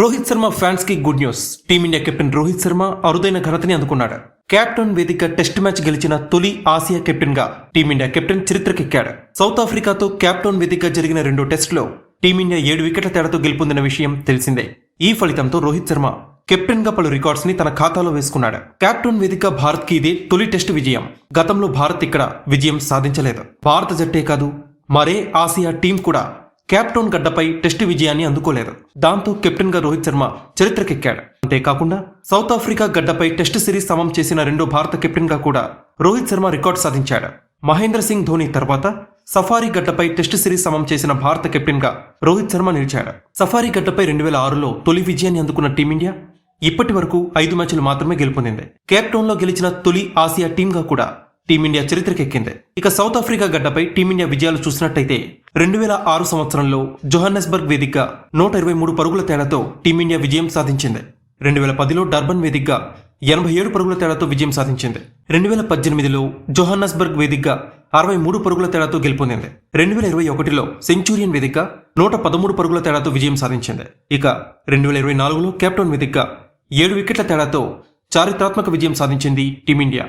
రోహిత్ శర్మ ఫ్యాన్స్కి good news. Team India captain Rohit Sharma అరుదైన ఘనతని అందుకున్నాడు. కెప్టెన్ వేదిక టెస్ట్ మ్యాచ్ గెలిచిన తొలి ఆసియా కెప్టెన్గా టీమిండియా కెప్టెన్ చరిత్రకెక్కాడు. సౌత్ ఆఫ్రికాతో కెప్టెన్ వేదిక జరిగిన రెండో టెస్టులో టీమిండియా ఏడు వికెట్ల తేడాతో గెలుపొందిన విషయం తెలిసిందే. ఈ ఫలితంతో రోహిత్ శర్మ కెప్టెన్గా పలు రికార్డ్స్ని తన ఖాతాలో వేసుకున్నాడు. కెప్టెన్ వేదిక భారత్కి ఇదే తొలి టెస్ట్ విజయం. గతంలో భారత్ ఇక్కడ విజయం సాధించలేదు. భారత జట్టే కాదు మరే ఆసియా టీం కూడా కెప్టెన్ గడ్డపై టెస్ట్ విజయాన్ని అందుకోలేదు. దాంతో కెప్టెన్గా రోహిత్ శర్మ చరిత్రకెక్కాడు. అంతేకాకుండా సౌత్ ఆఫ్రికా గడ్డపై టెస్ట్ సిరీస్ సమం చేసిన రెండో భారత కెప్టెన్గా కూడా రోహిత్ శర్మ రికార్డు సాధించాడు. మహేంద్ర సింగ్ ధోని తర్వాత సఫారీ గడ్డపై టెస్ట్ సిరీస్ సమం చేసిన భారత కెప్టెన్గా రోహిత్ శర్మ నిలిచాడు. సఫారీ గడ్డపై రెండు వేల ఆరులో తొలి విజయాన్ని అందుకున్న టీమిండియా ఇప్పటి వరకు ఐదు మ్యాచ్లు మాత్రమే గెలుపొందింది. కేప్టౌన్లో గెలిచిన తొలి ఆసియా టీంగా కూడా టీమిండియా చరిత్రకెక్కింది. ఇక సౌత్ ఆఫ్రికా గడ్డపై టీమిండియా విజయాలు చూసినట్టయితే రెండు వేల ఆరు సంవత్సరంలో జోహాన్నెస్బర్గ్ వేదికగా నూట ఇరవై మూడు పరుగుల తేడాతో టీమిండియా విజయం సాధించింది. రెండు వేల పదిలో డర్బన్ వేదికగా ఎనభై ఏడు పరుగుల తేడాతో విజయం సాధించింది. రెండు వేల పద్దెనిమిదిలో జోహాన్నస్బర్గ్ వేదికగా అరవై మూడు పరుగుల తేడాతో గెలుపొందింది. రెండు వేల ఇరవై ఒకటిలో సెంచూరియన్ వేదికగా నూట పదమూడు పరుగుల తేడాతో విజయం సాధించింది. ఇక రెండు వేల ఇరవై నాలుగులో కెప్టెన్ వేదికగా ఏడు వికెట్ల తేడాతో చారిత్రాత్మక విజయం సాధించింది టీమిండియా.